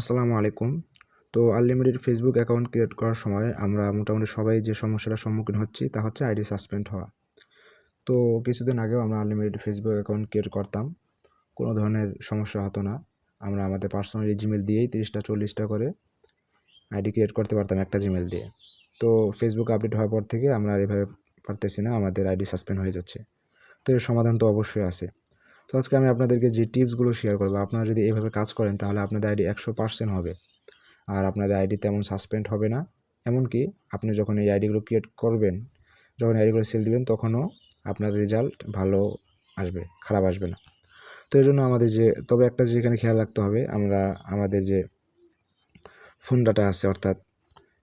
আসসালামু আলাইকুম। তো আনলিমিটেড ফেসবুক অ্যাকাউন্ট ক্রিয়েট করার সময় আমরা মোটামুটি সবাই যে সমস্যাটার সম্মুখীন হচ্ছি তা হচ্ছে আইডি সাসপেন্ড হওয়া। তো কিছুদিন আগেও আমরা আনলিমিটেড ফেসবুক অ্যাকাউন্ট ক্রিয়েট করতাম। কোনো ধরনের সমস্যা হতো না। আমরা আমাদের পার্সোনালি জিমেল দিয়েই তিরিশটা, চল্লিশটা করে আইডি ক্রিয়েট করতে পারতাম একটা জিমেল দিয়ে। তো ফেসবুক আপডেট হওয়ার পর থেকে আমরা আর এভাবে পারতেছি না, আমাদের আইডি সাসপেন্ড হয়ে যাচ্ছে। তো এর সমাধান তো অবশ্যই আছে। তো আজকে আমি আপনাদেরকে যে টিপসগুলো শেয়ার করব, আপনারা যদি এভাবে কাজ করেন তাহলে আপনাদের আইডি একশো পার্সেন্ট হবে। আর আপনাদের আইডি তেমন সাসপেন্ড হবে না। এমনকি আপনি যখন এই আইডিগুলো ক্রিয়েট করবেন, যখন আইডিগুলো সেল দিবেন, তখনও আপনার রেজাল্ট ভালো আসবে, খারাপ আসবে না। তো এই জন্য আমাদের যে, তবে একটা যেখানে খেয়াল রাখতে হবে, আমরা, আমাদের যে ফোন ডাটা আছে, অর্থাৎ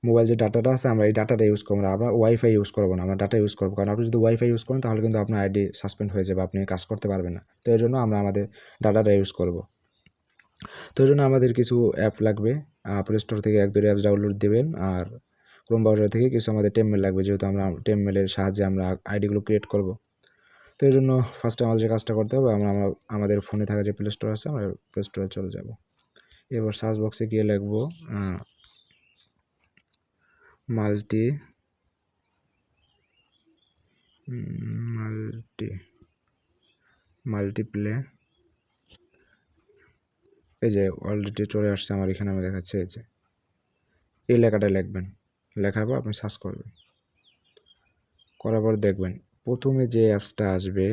মোবাইল যে ডাটাটা আছে, আমরা এই ডাটাটা ইউজ করব না, আমরা ওয়াইফাই ইউজ করব না, আমরা ডাটা ইউজ করব। কারণ আপনি যদি ওয়াইফাই ইউজ করেন, তাহলে কিন্তু আপনার আইডি সাসপেন্ড হয়ে যাবে, আপনি কাজ করতে পারবেন না। তো এই জন্য আমরা আমাদের ডাটাটা ইউজ করব। তো এই জন্য আমাদের কিছু অ্যাপ লাগবে। প্লে স্টোর থেকে এক দুটো অ্যাপস ডাউনলোড দেবেন, আর ক্রোম ব্রাউজার থেকে কিছু আমাদের টেমমেল লাগবে, যেহেতু আমরা টেমমেলের সাহায্যে আমরা আইডিগুলো ক্রিয়েট করব। তো এই জন্য ফার্স্টে আমাদের যে কাজটা করতে হবে, আমরা আমাদের ফোনে থাকা যে প্লে স্টোর আছে, আমরা প্লে স্টোরে চলে যাব। এবার সার্চ বক্সে গিয়ে লিখব মাল্টি। মাল্টি। মাল্টিপ্লে। এই যে অলরেডি চলে আসছে আমার এখানে, আমি দেখাচ্ছি, এই যে। এই লেখাটা লিখবেন। লেখার পর আপনি সার্চ করবেন। করার পর দেখবেন, প্রথমে যে অ্যাপসটা আসবে,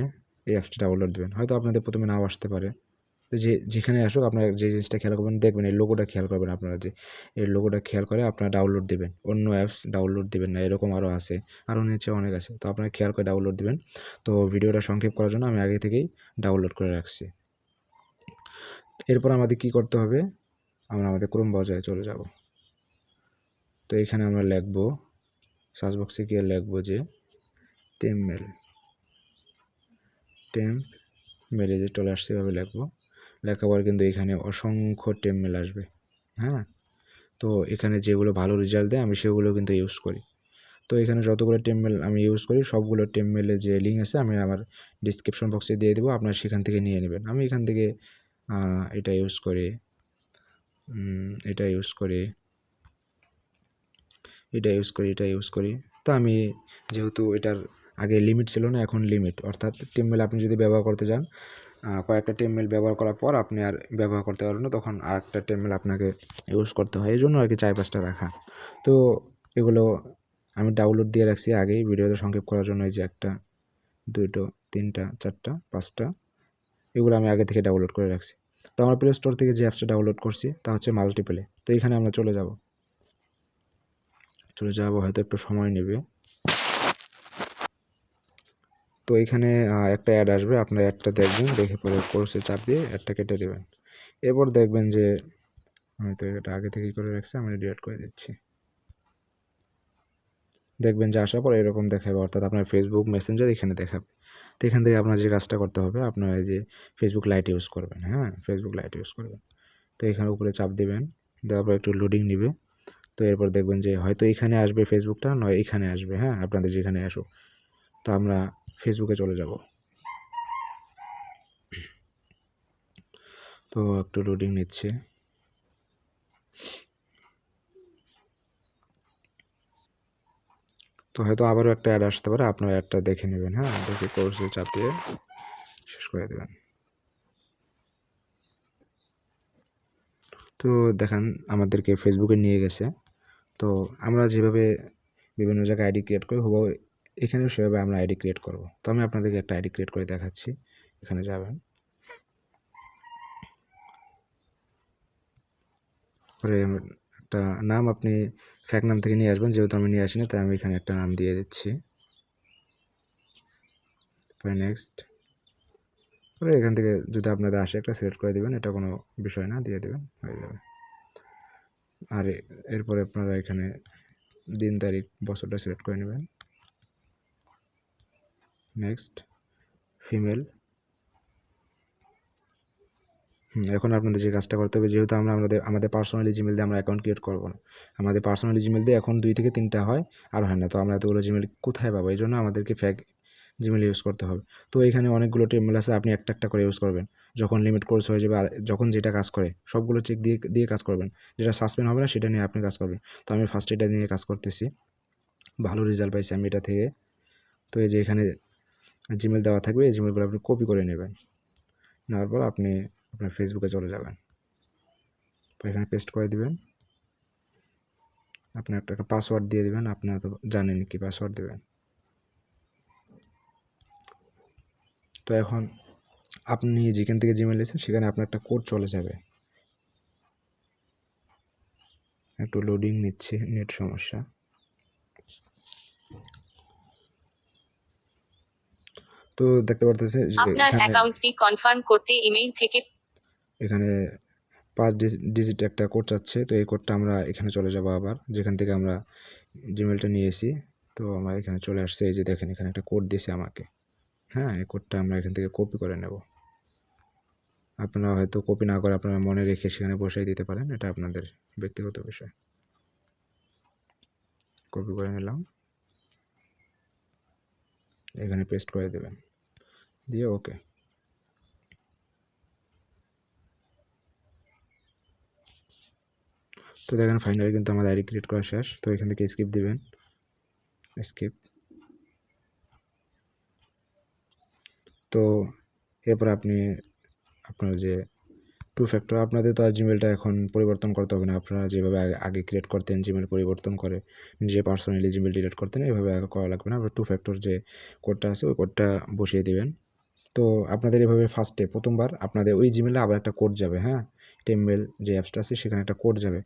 এই অ্যাপসটা ডাউনলোড দেবেন। হয়তো আপনাদের প্রথমে নাও আসতে পারে। যে, যেখানে আসুক আপনারা যে জিনিসটা খেয়াল করবেন, দেখবেন এই লোগোটা খেয়াল করবেন আপনারা যে, এই লোগোটা খেয়াল করে আপনারা ডাউনলোড দেবেন। অন্য অ্যাপস ডাউনলোড দেবেন না, এরকম আরও আছে আরও নিচে অনেক আছে। তো আপনারা খেয়াল করে ডাউনলোড দেবেন। তো ভিডিওটা সংক্ষেপ করার জন্য আমি আগে থেকেই ডাউনলোড করে রাখছি। এরপর আমাদের কি করতে হবে? আমরা আমাদের ক্রোম ব্রাউজারে চলে যাব। তো এখানে আমরা লিখব সার্চ বক্সে গিয়ে লিখব যে টেম মেল টেম্প মেলে যে চলে আসছে, এভাবে লিখব। লেখার পর কিন্তু এখানে অসংখ্য টেম মেল আসবে হ্যাঁ? তো এখানে যেগুলো ভালো রেজাল্ট দেয় আমি সেগুলো কিন্তু ইউজ করি। তো এখানে যতগুলো টেমমেল আমি ইউজ করি, সবগুলো টেমমেলের যে লিঙ্ক আছে আমি আমার ডিসক্রিপশন বক্সে দিয়ে দেবো, আপনারা সেখান থেকে নিয়ে নেবেন। আমি এখান থেকে এটা ইউজ করি এটা ইউজ করি, এটা ইউজ করি, এটা ইউজ করি। তো আমি যেহেতু এটার আগে লিমিট ছিল না, এখন লিমিট অর্থাৎ টেমমেল আপনি যদি ব্যবহার করতে যান কয়েকটা টেমমেল ব্যবহার করার পর আপনি আর ব্যবহার করতে পারবেন না, তখন আর একটা টেমমেল আপনাকে ইউজ করতে হয়। এই জন্য আর কি চার পাঁচটা রাখা। তো এগুলো আমি ডাউনলোড দিয়ে রাখছি আগেই। ভিডিওতে সংক্ষেপ করার জন্য এই যে একটা দুটো তিনটা, চারটা, পাঁচটা, এগুলো আমি আগে থেকে ডাউনলোড করে রাখছি। তো আমার প্লে স্টোর থেকে যে অ্যাপসটা ডাউনলোড করছি, তা হচ্ছে মাল্টিপ্লে তো এখানে আমরা চলে যাব। চলে যাব, হয়তো একটু সময় নেবে। তো এখানে একটা অ্যাড আসবে, আপনার অ্যাডটা দেখবেন, দেখে পরে কোর্সে চাপ দিয়ে অ্যাডটা কেটে দেবেন। এরপর দেখবেন যে, আমি তো এটা আগে থেকেই করে রাখছি, আমি ডিলিট করে দিচ্ছি। দেখবেন যে আসার পর এরকম দেখাবে, অর্থাৎ আপনার ফেসবুক মেসেঞ্জার এখানে দেখাবে। তো এখান থেকে আপনার যে কাজটা করতে হবে, আপনার এই যে ফেসবুক লাইট ইউজ করবেন হ্যাঁ? ফেসবুক লাইট ইউজ করবেন। তো এখানে উপরে চাপ দেবেন, দেওয়ার পর একটু লোডিং নিবে। তো এরপর দেখবেন যে, হয়তো এখানে আসবে ফেসবুকটা নয় এখানে আসবে হ্যাঁ? আপনাদের যেখানে আসুক। তো আমরা ফেসবুকে চলে যাব। তো একটু লোডিং নিচ্ছে। তো হয়তো আবারও একটা অ্যাড আসতে পারে, আপনার অ্যাডটা দেখে নেবেন হ্যাঁ? দেখে কোর্সে চাপিয়ে শেষ করে দেবেন। তো দেখেন, আমাদেরকে ফেসবুকে নিয়ে গেছে। তো আমরা যেভাবে বিভিন্ন জায়গায় আইডি ক্রিয়েট করি, হুবহু এখানেও সেভাবে আমরা আইডি ক্রিয়েট করব। তো আমি আপনাদেরকে একটা আইডি ক্রিয়েট করে দেখাচ্ছি। এখানে যাবেন। পরে একটা নাম আপনি ফ্যাক নাম থেকে নিয়ে আসবেন। যেহেতু আমি নিয়ে আসিনি, তাই আমি এখানে একটা নাম দিয়ে দিচ্ছি। পরে নেক্সট পরে এখান থেকে যদি আপনাদের আসে একটা সিলেক্ট করে দেবেন। এটা কোনো বিষয় না, দিয়ে দেবেন, হয়ে যাবে। আর এরপরে আপনারা এখানে দিন, তারিখ, বছরটা সিলেক্ট করে নেবেন। নেক্সট ফিমেল এখন আপনাদের যে কাজটা করতে হবে, যেহেতু আমরা আমাদের আমাদের পার্সোনালি জিমেল দিয়ে আমরা অ্যাকাউন্ট ক্রিয়েট করব না। আমাদের পার্সোনালি জিমেল দিয়ে এখন দুই থেকে তিনটা হয়, আর হয় না। তো আমরা এতগুলো জিমেল কোথায় পাবো? এই জন্য আমাদেরকে ফ্যাক জিমেল ইউজ করতে হবে। তো এখানে অনেকগুলো টেবিল আছে, আপনি একটা একটা করে ইউজ করবেন। যখন লিমিট কোর্স হয়ে যাবে, আর যখন যেটা কাজ করে, সবগুলো চেক দিয়ে দিয়ে কাজ করবেন। যেটা সাসপেন্ড হবে না, সেটা নিয়ে আপনি কাজ করবেন। তো আমি ফার্স্ট এটা নিয়ে কাজ করতেছি। ভালো রেজাল্ট পাইছি আমি এটা থেকে। তো এই যে এখানে জিমেল দেওয়া থাকবে, এই জিমেলগুলো আপনি কপি করে নেবেন। নেওয়ার পর আপনি আপনার ফেসবুকে চলে যাবেন। এখানে পেস্ট করে দিবেন। আপনি একটা একটা পাসওয়ার্ড দিয়ে দিবেন আপনারা তো জানেন কি পাসওয়ার্ড দেবেন। তো এখন আপনি যেখান থেকে জিমেল এসেছেন, সেখানে আপনার একটা কোড চলে যাবে। একটু লোডিং নিচ্ছে নেট সমস্যা। তো দেখতে পারতেছে আপনার অ্যাকাউন্টটি কনফার্ম করতে ইমেইল থেকে এখানে পাঁচ ডিজিট একটা কোড চাচ্ছে তো এই কোডটা আমরা এখানে চলে যাব আবার যেখান থেকে আমরা জিমেলটা নিয়েছি। তো আমরা এখানে চলে আসছে এই যে দেখেন এখানে একটা কোড দিয়েছে আমাকে। হ্যাঁ এই কোডটা আমরা এখান থেকে কপি করে নেব। আপনারা হয়তো কপি না করে আপনারা মনে রেখে সেখানে বসাই দিতে পারেন এটা আপনাদের ব্যক্তিগত বিষয়। কপি করে নিলাম। এখানে পেস্ট করে দেবেন। দিয়ে ওকে তো দেখেন ফাইনালি কিন্তু আমাদের আইডি ক্রিয়েট করা শেষ, তো এখান থেকে স্কিপ দিবেন। স্কিপ তো এরপর আপনি আপনার যে টু ফ্যাক্টর আপনাদের তো আর জিমেলটা এখন পরিবর্তন করতে হবে না। আপনারা যেভাবে আগে ক্রিয়েট করতেন জিমেল পরিবর্তন করে নিজে পার্সোনালি জিমেল ডিলিট করতেন, এইভাবে আগে করা লাগবে না। আপনার টু ফ্যাক্টর যে কোডটা আছে, ওই কোডটা বসিয়ে দিবেন। তো আপনাদের এভাবে ফার্স্টে প্রথমবার আপনাদের ওই জিমেলে আবার একটা কোড যাবে হ্যাঁ? টেমবেল যে অ্যাপসটা আছে সেখানে একটা কোড যাবে।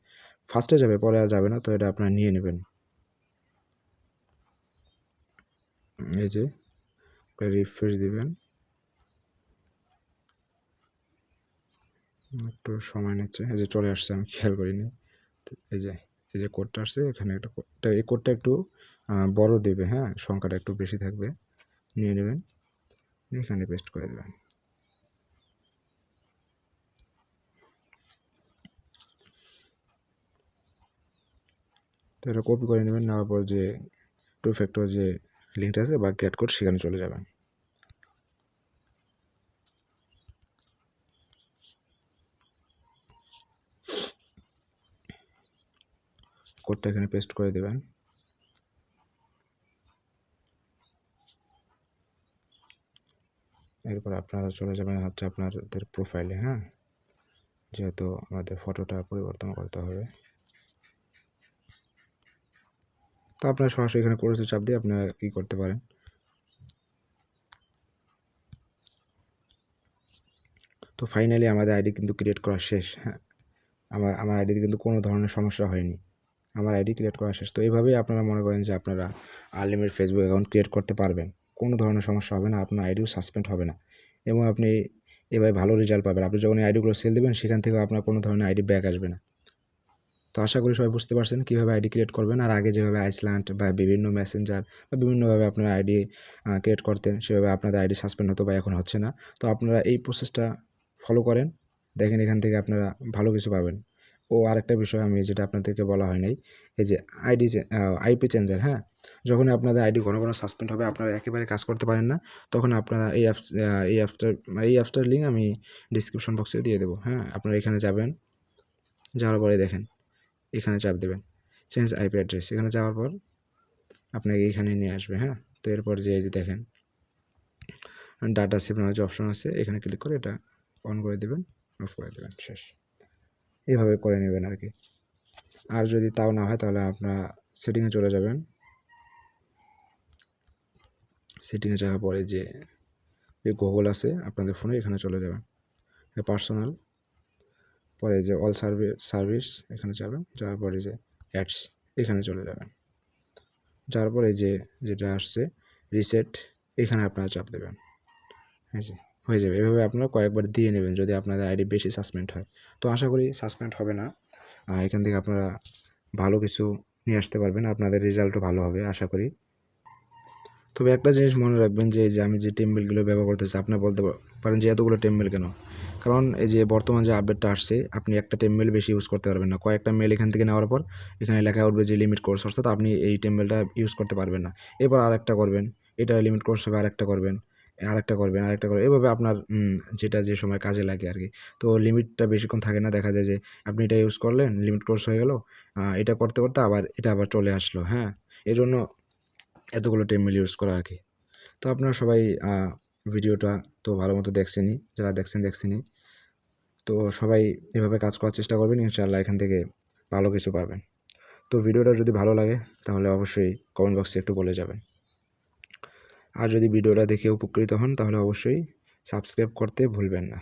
ফার্স্টে যাবে, পরে আর যাবে না, তো এটা আপনারা নিয়ে নেবেন। এই যে রিফ্রেশ দিবেন। একটু সময় নিচ্ছে, এই যে চলে আসছে, আমি খেয়াল করিনি। এই যে এই যে কোডটা আসছে, এখানে একটা এই কোডটা একটু বড় দেবে হ্যাঁ? সংখ্যাটা একটু বেশি থাকবে। নিয়ে নেবেন। এখানে পেস্ট করে দেবেন। তো এটা কপি করে নেবেন, নেওয়ার পর যে টু ফ্যাক্টর যে লিঙ্কটা আছে বা গেট কোড সেখানে চলে যাবেন। কোডটা এখানে পেস্ট করে দেবেন। এরপর আপনারা চলে যাবেন হচ্ছে আপনাদের প্রোফাইলে হ্যাঁ? যেহেতু আমাদের ফটোটা পরিবর্তন করতে হবে। তো আপনারা সরাসরি এখানে করেছে চাপ দিয়ে আপনারা কী করতে পারেন? তো ফাইনালি আমাদের আইডি কিন্তু ক্রিয়েট করা শেষ হ্যাঁ? আমার আমার আইডিতে কিন্তু কোনো ধরনের সমস্যা হয়নি। আমার আইডি ক্রিয়েট করা শেষ। তো এইভাবেই আপনারা মনে করেন যে আপনারা আনলিমিটেড ফেসবুক অ্যাকাউন্ট ক্রিয়েট করতে পারবেন। কোনো ধরনের সমস্যা হবে না, আপনার আইডিও সাসপেন্ড হবে না। এবং আপনি এভাবে ভালো রেজাল্ট পাবেন। আপনি যখন এই আইডিগুলো সেল দেবেন, সেখান থেকে আপনার কোনো ধরনের আইডি ব্যাক আসবে না। তো আশা করি সবাই বুঝতে পারছেন কীভাবে আইডি ক্রিয়েট করবেন আর আগে যেভাবে আইসল্যান্ড বা বিভিন্ন মেসেঞ্জার বা বিভিন্নভাবে আপনারা আইডি ক্রিয়েট করতেন, সেভাবে আপনাদের আইডি সাসপেন্ড হতো বা এখন হচ্ছে না। তো আপনারা এই প্রসেসটা ফলো করেন, দেখেন এখান থেকে আপনারা ভালো কিছু পাবেন। ও আরেকটা বিষয় আমি যেটা আপনাদেরকে বলা হয় নাই, এই যে আইডি আইপি চেঞ্জার হ্যাঁ? যখন আপনাদের আইডি ঘন ঘন সাসপেন্ড হবে, আপনারা একেবারে কাজ করতে পারেন না, তখন আপনারা এই অ্যাপস এই অ্যাপসটার এই অ্যাপসটার লিঙ্ক আমি ডিসক্রিপশন বক্সে দিয়ে দেবো হ্যাঁ? আপনারা এখানে যাবেন, যাওয়ার পরে দেখেন, এখানে চাপ দেবেন চেঞ্জ আইপি অ্যাড্রেস এখানে যাওয়ার পর আপনাকে এখানে নিয়ে আসবে হ্যাঁ? তো এরপর যে যে দেখেন ডাটা সেভ নামে যে অপশন আছে, এখানে ক্লিক করে এটা অন করে দেবেন অফ করে দেবেন, শেষ। এইভাবে করে নেবেন আর কি আর যদি তাও না হয় তাহলে আপনার সেটিংয়ে চলে যাবেন। সেটিংয়ে যাওয়ার পরে যে যে গুগল আছে আপনাদের ফোনে এখানে চলে যাবেন। পার্সোনাল পরে যে অল সার্ভিস সার্ভিস এখানে যাবেন। যাওয়ার পরে যে অ্যাডস এখানে চলে যাবেন। যাওয়ার পরে যে, যেটা আসছে রিসেট এখানে আপনারা চাপ দেবেন। হ্যাঁ হয়ে যাবে। এভাবে আপনারা কয়েকবার দিয়ে নেবেন যদি আপনাদের আইডি বেশি সাসপেন্ড হয়। তো আশা করি সাসপেন্ড হবে না। এখান থেকে আপনারা ভালো কিছু নিয়ে আসতে পারবেন। আপনাদের রেজাল্টও ভালো হবে, আশা করি। তবে একটা জিনিস মনে রাখবেন যে যে আমি যে টেম্বেলগুলো ব্যবহার করতেছি আপনার বলতে পারেন যে এতগুলো টেম্বেল কেন? কারণ এই যে বর্তমান যে আপডেটটা আসছে, আপনি একটা টেম্বেল বেশি ইউজ করতে পারবেন না। কয়েকটা মেল এখান থেকে নেওয়ার পর, এখানে লেখা উঠবে যে লিমিট কোর্স, অর্থাৎ আপনি এই টেম্বেলটা ইউজ করতে পারবেন না। এবার আরেকটা করবেন, এটা লিমিট কোর্স হবে, আরেকটা করবেন। আরেকটা করবেন আরেকটা করবেন। এভাবে আপনার যেটা যে সময় কাজে লাগে আর কি তো লিমিটটা বেশিক্ষণ থাকে না, দেখা যায় যে আপনি এটা ইউজ করলেন লিমিট কোর্স হয়ে গেল এটা করতে করতে আবার এটা আবার চলে আসলো হ্যাঁ? এই জন্য এতগুলো টেবিল ইউজ করা আর কি তো আপনারা সবাই ভিডিওটা তো ভালো মতো দেখছেনই, যারা দেখছেন, দেখছেনই। তো সবাই এভাবে কাজ করার চেষ্টা করবেন, ইনশাআল্লাহ এখান থেকে ভালো কিছু পাবেন। তো ভিডিওটা যদি ভালো লাগে, তাহলে অবশ্যই কমেন্ট বক্সে একটু বলে যাবেন। আর যদি ভিডিওটা দেখে উপকৃত হন তাহলে অবশ্যই সাবস্ক্রাইব করতে ভুলবেন না।